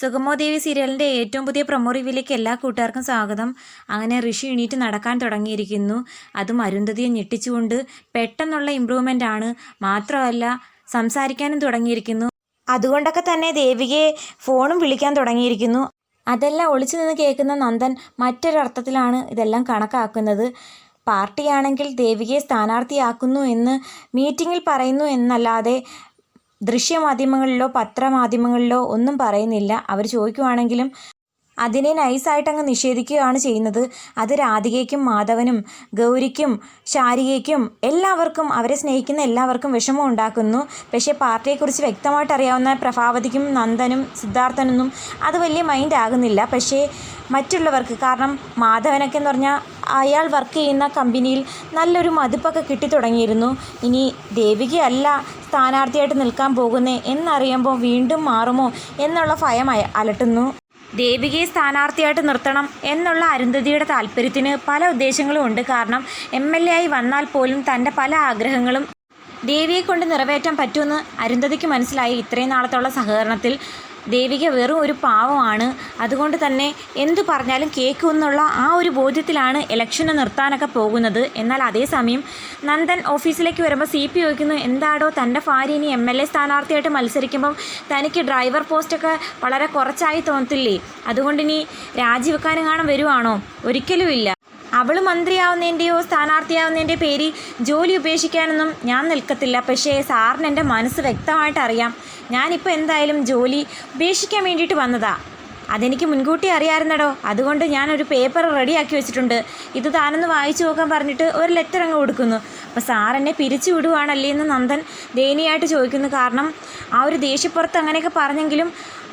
സുഗമോ ദേവി സീരിയലിന്റെ ഏറ്റവും പുതിയ പ്രൊമോ റിവ്യൂലേക്ക് എല്ലാ കൂട്ടുകാർക്കും സ്വാഗതം. അങ്ങനെ ഋഷി എണീറ്റ് നടക്കാൻ തുടങ്ങിയിരിക്കുന്നു. അതും അരുന്ധതിയെ ഞെട്ടിച്ചുകൊണ്ട് പെട്ടെന്നുള്ള ഇമ്പ്രൂവ്മെന്റ് ആണ്. മാത്രമല്ല സംസാരിക്കാനും തുടങ്ങിയിരിക്കുന്നു. അതുകൊണ്ടൊക്കെ തന്നെ ദേവികയെ ഫോണും വിളിക്കാൻ തുടങ്ങിയിരിക്കുന്നു. അതെല്ലാം ഒളിച്ചു നിന്ന് കേൾക്കുന്ന നന്ദൻ മറ്റൊരർത്ഥത്തിലാണ് ഇതെല്ലാം കണക്കാക്കുന്നത്. പാർട്ടിയാണെങ്കിൽ ദേവികയെ സ്ഥാനാർത്ഥിയാക്കുന്നു എന്ന് മീറ്റിങ്ങിൽ പറയുന്നു എന്നല്ലാതെ ദൃശ്യമാധ്യമങ്ങളിലോ പത്രമാധ്യമങ്ങളിലോ ഒന്നും പറയുന്നില്ല. അവർ ചോദിക്കുവാണെങ്കിലും അതിനെ നൈസായിട്ടങ്ങ് നിഷേധിക്കുകയാണ് ചെയ്യുന്നത്. അത് രാധികയ്ക്കും മാധവനും ഗൗരിക്കും ശാരികയ്ക്കും എല്ലാവർക്കും അവരെ സ്നേഹിക്കുന്ന എല്ലാവർക്കും വിഷമം ഉണ്ടാക്കുന്നു. പക്ഷേ പാർട്ടിയെക്കുറിച്ച് വ്യക്തമായിട്ട് അറിയാവുന്ന പ്രഭാവതിക്കും നന്ദനും സിദ്ധാർത്ഥനൊന്നും അത് വലിയ മൈൻഡ് ആകുന്നില്ല. പക്ഷേ മറ്റുള്ളവർക്ക് കാരണം മാധവനൊക്കെ എന്ന് പറഞ്ഞാൽ അയാൾ വർക്ക് ചെയ്യുന്ന കമ്പനിയിൽ നല്ലൊരു മതിപ്പൊക്കെ കിട്ടിത്തുടങ്ങിയിരുന്നു ഇനി ദേവികയല്ല സ്ഥാനാർത്ഥിയായിട്ട് നിൽക്കാൻ പോകുന്നേ എന്നറിയുമ്പോൾ വീണ്ടും മാറുമോ എന്നുള്ള ഭയം അലട്ടുന്നു. ദേവികയെ സ്ഥാനാർത്ഥിയായിട്ട് നിർത്തണം എന്നുള്ള അരുന്ധതിയുടെ താല്പര്യത്തിന് പല ഉദ്ദേശങ്ങളും ഉണ്ട്. കാരണം എം എൽ എ ആയി വന്നാൽ പോലും തന്റെ പല ആഗ്രഹങ്ങളും ദേവിയെ കൊണ്ട് നിറവേറ്റാൻ പറ്റുമെന്ന് അരുന്ധതിക്ക് മനസ്സിലായി. ഇത്രയും നാളത്തുള്ള സഹകരണത്തിൽ ദേവിക വെറും ഒരു പാവമാണ്. അതുകൊണ്ട് തന്നെ എന്തു പറഞ്ഞാലും കേൾക്കുമെന്നുള്ള ആ ഒരു ബോധ്യത്തിലാണ് ഇലക്ഷന് നിർത്താനൊക്കെ പോകുന്നത്. എന്നാൽ അതേസമയം നന്ദൻ ഓഫീസിലേക്ക് വരുമ്പോൾ സി പി ചോദിക്കുന്നു എന്താടോ തന്റെ ഭാര്യ ഇനി എം എൽ എ സ്ഥാനാർത്ഥിയായിട്ട് മത്സരിക്കുമ്പം തനിക്ക് ഡ്രൈവർ പോസ്റ്റൊക്കെ വളരെ കുറച്ചായി തോന്നത്തില്ലേ? അതുകൊണ്ട് ഇനി രാജിവെക്കാനും കാണാൻ വരുവാണോ ഒരിക്കലുമില്ല അവൾ മന്ത്രിയാവുന്നതിന്റെയോ സ്ഥാനാർത്ഥിയാവുന്നതിന്റെയോ പേര് ജോലി ഉപേക്ഷിക്കാനൊന്നും ഞാൻ നിൽക്കത്തില്ല. പക്ഷേ സാറിന് എന്റെ മനസ്സ് വ്യക്തമായിട്ട് അറിയാം ഞാനിപ്പോൾ എന്തായാലും ജോലി ഉപേക്ഷിക്കാൻ വേണ്ടിയിട്ട് വന്നതാ. അതെനിക്ക് മുൻകൂട്ടി അറിയാമായിരുന്നടോ അതുകൊണ്ട് ഞാനൊരു പേപ്പർ റെഡിയാക്കി വെച്ചിട്ടുണ്ട്. ഇത് താനൊന്ന് വായിച്ചു നോക്കാൻ പറഞ്ഞിട്ട് ഒരു ലെറ്റർ അങ്ങ് കൊടുക്കുന്നു. അപ്പോൾ സാർ എന്നെ പിരിച്ചു വിടുവാണല്ലേ എന്ന് നന്ദൻ ദയനീയമായിട്ട് ചോദിക്കുന്നു. കാരണം ആ ഒരു ദേഷ്യപ്പുറത്ത് അങ്ങനെയൊക്കെ പറഞ്ഞെങ്കിലും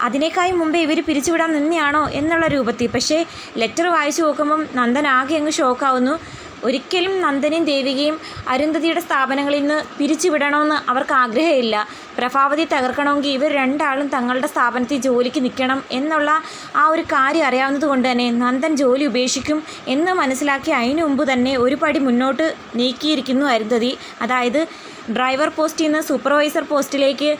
അതിനേക്കായി മുമ്പേ ഇവർ പിരിച്ചുവിടാൻ നിന്നെയാണോ എന്നുള്ള രൂപത്തിൽ. പക്ഷേ ലെറ്റർ വായിച്ചു നോക്കുമ്പം നന്ദൻ ആകെ അങ്ങ് ഷോക്കാവുന്നു ഒരിക്കലും നന്ദനും ദേവികയും അരുന്ധതിയുടെ സ്ഥാപനങ്ങളിൽ നിന്ന് പിരിച്ചുവിടണമെന്ന് അവർക്ക് ആഗ്രഹമില്ല. പ്രഭാവതി തകർക്കണമെങ്കിൽ ഇവർ രണ്ടാളും തങ്ങളുടെ സ്ഥാപനത്തിൽ ജോലിക്ക് നിൽക്കണം എന്നുള്ള ആ ഒരു കാര്യം അറിയാവുന്നതുകൊണ്ട് തന്നെ നന്ദൻ ജോലി ഉപേക്ഷിക്കും എന്ന് മനസ്സിലാക്കി അതിനു മുമ്പ് തന്നെ ഒരു പടി മുന്നോട്ട് നീക്കിയിരിക്കുന്നു അരുന്ധതി. അതായത് ഡ്രൈവർ പോസ്റ്റിൽ നിന്ന് സൂപ്പർവൈസർ പോസ്റ്റിലേക്ക്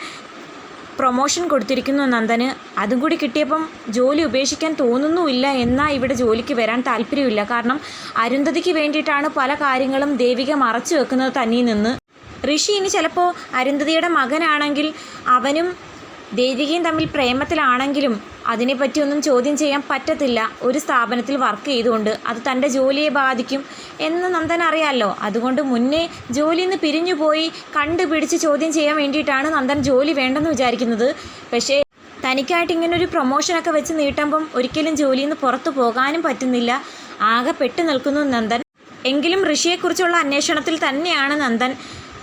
പ്രൊമോഷൻ കൊടുത്തിരിക്കുന്നു നന്ദന്. അതും കൂടി കിട്ടിയപ്പം ജോലി ഉപേക്ഷിക്കാൻ തോന്നുന്നുമില്ല എന്നാൽ ഇവിടെ ജോലിക്ക് വരാൻ താല്പര്യമില്ല. കാരണം അരുന്ധതിക്ക് വേണ്ടിയിട്ടാണ് പല കാര്യങ്ങളും ദേവിക മറച്ചു വെക്കുന്നത് തന്നെ നിന്ന്. ഋഷി ഇനി ചിലപ്പോൾ അരുന്ധതിയുടെ മകനാണെങ്കിൽ അവനും ദേവികയും തമ്മിൽ പ്രേമത്തിലാണെങ്കിലും അതിനെപ്പറ്റിയൊന്നും ചോദ്യം ചെയ്യാൻ പറ്റത്തില്ല. ഒരു സ്ഥാപനത്തിൽ വർക്ക് ചെയ്തുകൊണ്ട് അത് തന്റെ ജോലിയെ ബാധിക്കും എന്ന് നന്ദൻ അറിയാമല്ലോ അതുകൊണ്ട് മുന്നേ ജോലിയിൽ നിന്ന് പിരിഞ്ഞു പോയി കണ്ടുപിടിച്ച് ചോദ്യം ചെയ്യാൻ വേണ്ടിയിട്ടാണ് നന്ദൻ ജോലി വേണ്ടെന്ന് വിചാരിക്കുന്നത്. പക്ഷേ തനിക്കായിട്ട് ഇങ്ങനൊരു പ്രൊമോഷനൊക്കെ വെച്ച് നീട്ടുമ്പം ഒരിക്കലും ജോലിയിൽ നിന്ന് പുറത്തു പോകാനും പറ്റുന്നില്ല. ആകെ പെട്ടു നിൽക്കുന്നു നന്ദൻ. എങ്കിലും ഋഷിയെക്കുറിച്ചുള്ള അന്വേഷണത്തിൽ തന്നെയാണ് നന്ദൻ.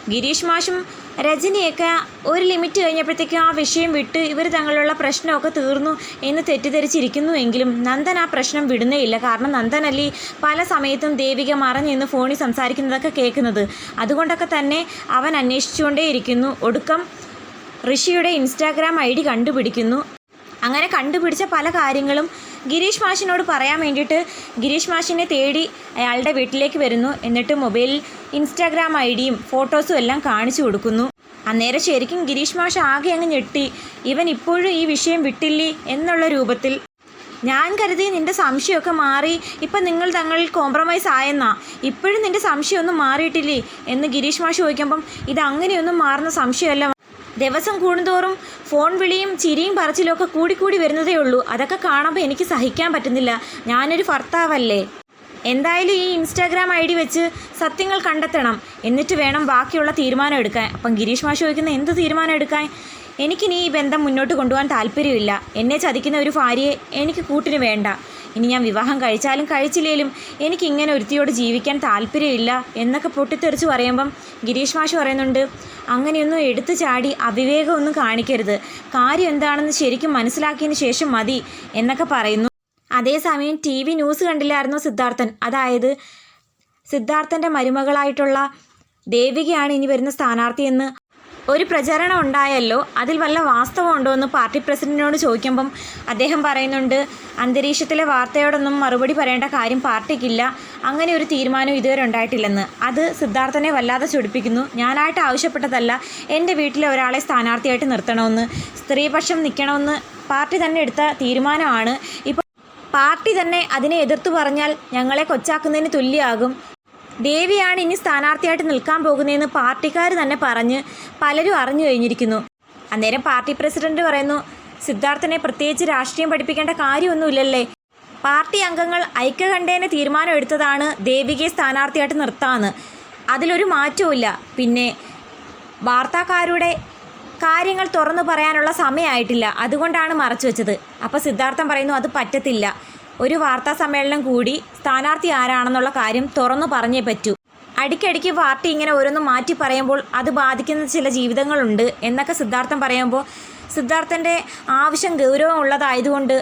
ഗിരീഷ് മാഷും രജനിയൊക്കെ ഒരു ലിമിറ്റ് കഴിഞ്ഞപ്പോഴത്തേക്കും ആ വിഷയം വിട്ട് ഇവർ തങ്ങളുള്ള പ്രശ്നമൊക്കെ തീർന്നു എന്ന് തെറ്റിദ്ധരിച്ചിരിക്കുന്നു എങ്കിലും നന്ദൻ ആ പ്രശ്നം വിടുന്നേയില്ല കാരണം നന്ദനല്ലേ പല സമയത്തും ദേവിക മറഞ്ഞു നിന്ന് ഫോണിൽ സംസാരിക്കുന്നതൊക്കെ കേൾക്കുന്നത്. അതുകൊണ്ടൊക്കെ തന്നെ അവൻ അന്വേഷിച്ചുകൊണ്ടേയിരിക്കുന്നു. ഒടുക്കം ഋഷിയുടെ ഇൻസ്റ്റാഗ്രാം ഐ ഡി കണ്ടുപിടിക്കുന്നു. അങ്ങനെ കണ്ടുപിടിച്ച പല കാര്യങ്ങളും ഗിരീഷ് മാഷിനോട് പറയാൻ വേണ്ടിയിട്ട് ഗിരീഷ് മാഷിനെ തേടി അയാളുടെ വീട്ടിലേക്ക് വരുന്നു. എന്നിട്ട് മൊബൈലിൽ ഇൻസ്റ്റാഗ്രാം ഐ ഡിയും ഫോട്ടോസും എല്ലാം കാണിച്ചു കൊടുക്കുന്നു. അന്നേരം ശരിക്കും ഗിരീഷ് മാഷ് ആകെ അങ്ങ് ഞെട്ടി. ഇവൻ ഇപ്പോഴും ഈ വിഷയം വിട്ടില്ലേ? എന്നുള്ള രൂപത്തിൽ. ഞാൻ കരുതി നിന്റെ സംശയമൊക്കെ മാറി. ഇപ്പം നിങ്ങൾ തങ്ങളിൽ കോംപ്രമൈസ് ആയെന്നാ. ഇപ്പോഴും നിന്റെ സംശയമൊന്നും മാറിയിട്ടില്ലേ? എന്ന് ഗിരീഷ് മാഷ് ചോദിക്കുമ്പം ഇത് അങ്ങനെയൊന്നും മാറുന്ന സംശയമല്ല ദിവസം കൂടുന്തോറും ഫോൺ വിളിയും ചിരിയും പറച്ചിലും ഒക്കെ കൂടിക്കൂടി വരുന്നതേ ഉള്ളൂ. അതൊക്കെ കാണുമ്പോൾ എനിക്ക് സഹിക്കാൻ പറ്റുന്നില്ല. ഞാനൊരു ഭർത്താവല്ലേ? എന്തായാലും ഈ ഇൻസ്റ്റാഗ്രാം ഐ ഡി വെച്ച് സത്യങ്ങൾ കണ്ടെത്തണം. എന്നിട്ട് വേണം ബാക്കിയുള്ള തീരുമാനം എടുക്കാൻ. അപ്പം ഗിരീഷ് മാഷ് ചോദിക്കുന്ന എന്ത് തീരുമാനം എടുക്കാൻ? എനിക്കിനി ഈ ബന്ധം മുന്നോട്ട് കൊണ്ടുപോകാൻ താല്പര്യമില്ല. എന്നെ ചതിക്കുന്ന ഒരു ഭാര്യയെ എനിക്ക് കൂട്ടിന് വേണ്ട. ഇനി ഞാൻ വിവാഹം കഴിച്ചാലും കഴിച്ചില്ലേലും എനിക്ക് ഇങ്ങനെ ഒരുത്തിയോട് ജീവിക്കാൻ താല്പര്യമില്ല എന്നൊക്കെ പൊട്ടിത്തെറിച്ച് പറയുമ്പം ഗിരീഷ് മാഷ് പറയുന്നുണ്ട് അങ്ങനെയൊന്നും എടുത്തു ചാടി അവിവേകമൊന്നും കാണിക്കരുത്. കാര്യം എന്താണെന്ന് ശരിക്കും മനസ്സിലാക്കിയതിന് ശേഷം മതി എന്നൊക്കെ പറയുന്നു. അതേസമയം ടി വി ന്യൂസ് കണ്ടില്ലായിരുന്നു സിദ്ധാർത്ഥൻ? അതായത് സിദ്ധാർത്ഥന്റെ മരുമകളായിട്ടുള്ള ദേവികയാണ് ഇനി വരുന്ന സ്ഥാനാർത്ഥിയെന്ന് ഒരു പ്രചരണം ഉണ്ടായല്ലോ? അതിൽ വല്ല വാസ്തവമുണ്ടോ എന്ന് പാർട്ടി പ്രസിഡന്റിനോട് ചോദിക്കുമ്പം അദ്ദേഹം പറയുന്നുണ്ട് അന്തരീക്ഷത്തിലെ വാർത്തയോടൊന്നും മറുപടി പറയേണ്ട കാര്യം പാർട്ടിക്കില്ല. അങ്ങനെ ഒരു തീരുമാനം ഇതുവരെ ഉണ്ടായിട്ടില്ലെന്ന്. അത് സിദ്ധാർത്ഥനെ വല്ലാതെ ചൊടിപ്പിക്കുന്നു. ഞാനായിട്ട് ആവശ്യപ്പെട്ടതല്ല. എന്റെ വീട്ടിലെ ഒരാളെ സ്ഥാനാർത്ഥിയായിട്ട് നിർത്തണമെന്ന്. സ്ത്രീപക്ഷം നിൽക്കണമെന്ന് പാർട്ടി തന്നെ എടുത്ത തീരുമാനമാണ്. ഇപ്പോൾ പാർട്ടി തന്നെ അതിനെ എതിർത്തു പറഞ്ഞാൽ ഞങ്ങളെ കൊച്ചാക്കുന്നതിന് തുല്യമാകും. ദേവിയാണ് ഇനി സ്ഥാനാർത്ഥിയായിട്ട് നിൽക്കാൻ പോകുന്നതെന്ന് പാർട്ടിക്കാർ തന്നെ പറഞ്ഞ് പലരും അറിഞ്ഞു കഴിഞ്ഞിരിക്കുന്നു. അന്നേരം പാർട്ടി പ്രസിഡന്റ് പറയുന്നു സിദ്ധാർത്ഥനെ പ്രത്യേകിച്ച് രാഷ്ട്രീയം പഠിപ്പിക്കേണ്ട കാര്യമൊന്നുമില്ലല്ലേ? പാർട്ടി അംഗങ്ങൾ ഐക്യകണ്ഠേന തീരുമാനം എടുത്തതാണ് ദേവികയെ സ്ഥാനാർത്ഥിയായിട്ട് നിർത്താമെന്ന് അതിലൊരു മാറ്റവുമില്ല. പിന്നെ വാർത്താക്കാരുടെ കാര്യങ്ങൾ തുറന്നു പറയാനുള്ള സമയമായിട്ടില്ല. അതുകൊണ്ടാണ് മറച്ചു വെച്ചത്. അപ്പോൾ സിദ്ധാർത്ഥം പറയുന്നു അത് പറ്റത്തില്ല. ഒരു വാർത്താ സമ്മേളനം കൂടി സ്ഥാനാർത്ഥി ആരാണെന്നുള്ള കാര്യം തുറന്നു പറഞ്ഞേ പറ്റൂ. അടിക്കടിക്ക് പാർട്ടി ഇങ്ങനെ ഓരോന്ന് മാറ്റി പറയുമ്പോൾ അത് ബാധിക്കുന്ന ചില ജീവിതങ്ങളുണ്ട് എന്നൊക്കെ സിദ്ധാർത്ഥൻ പറയുമ്പോൾ സിദ്ധാർത്ഥന്റെ ആവശ്യം ഗൗരവമുള്ളതായതുകൊണ്ട്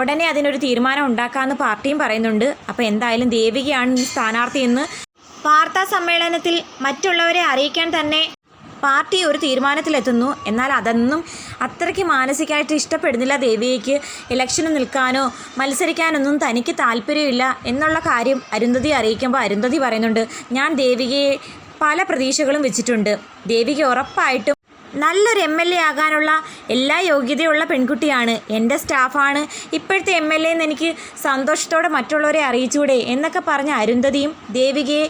ഉടനെ അതിനൊരു തീരുമാനം ഉണ്ടാക്കാമെന്ന് പാർട്ടിയും പറയുന്നുണ്ട്. അപ്പോൾ എന്തായാലും ദേവികയാണ് ഈ എന്ന്. വാർത്താ സമ്മേളനത്തിൽ മറ്റുള്ളവരെ അറിയിക്കാൻ തന്നെ പാർട്ടി ഒരു തീരുമാനത്തിലെത്തുന്നു. എന്നാൽ അതൊന്നും അത്രയ്ക്ക് മാനസികമായിട്ട് ഇഷ്ടപ്പെടുന്നില്ല ദേവികയ്ക്ക്. ഇലക്ഷന് നിൽക്കാനോ മത്സരിക്കാനൊന്നും തനിക്ക് താല്പര്യമില്ല എന്നുള്ള കാര്യം അരുന്ധതി അറിയിക്കുമ്പോൾ അരുന്ധതി പറയുന്നുണ്ട് ഞാൻ ദേവികയെ പല പ്രതീക്ഷകളും വെച്ചിട്ടുണ്ട്. ദേവിക ഉറപ്പായിട്ടും നല്ലൊരു എം എൽ എ ആകാനുള്ള എല്ലാ യോഗ്യതയുള്ള പെൺകുട്ടിയാണ്. എന്റെ സ്റ്റാഫാണ്. ഇപ്പോഴത്തെ എം എൽ എന്ന് എനിക്ക് സന്തോഷത്തോടെ മറ്റുള്ളവരെ അറിയിച്ചുകൂടെ? എന്നൊക്കെ പറഞ്ഞ അരുന്ധതിയും ദേവികയെ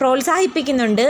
പ്രോത്സാഹിപ്പിക്കുന്നുണ്ട്.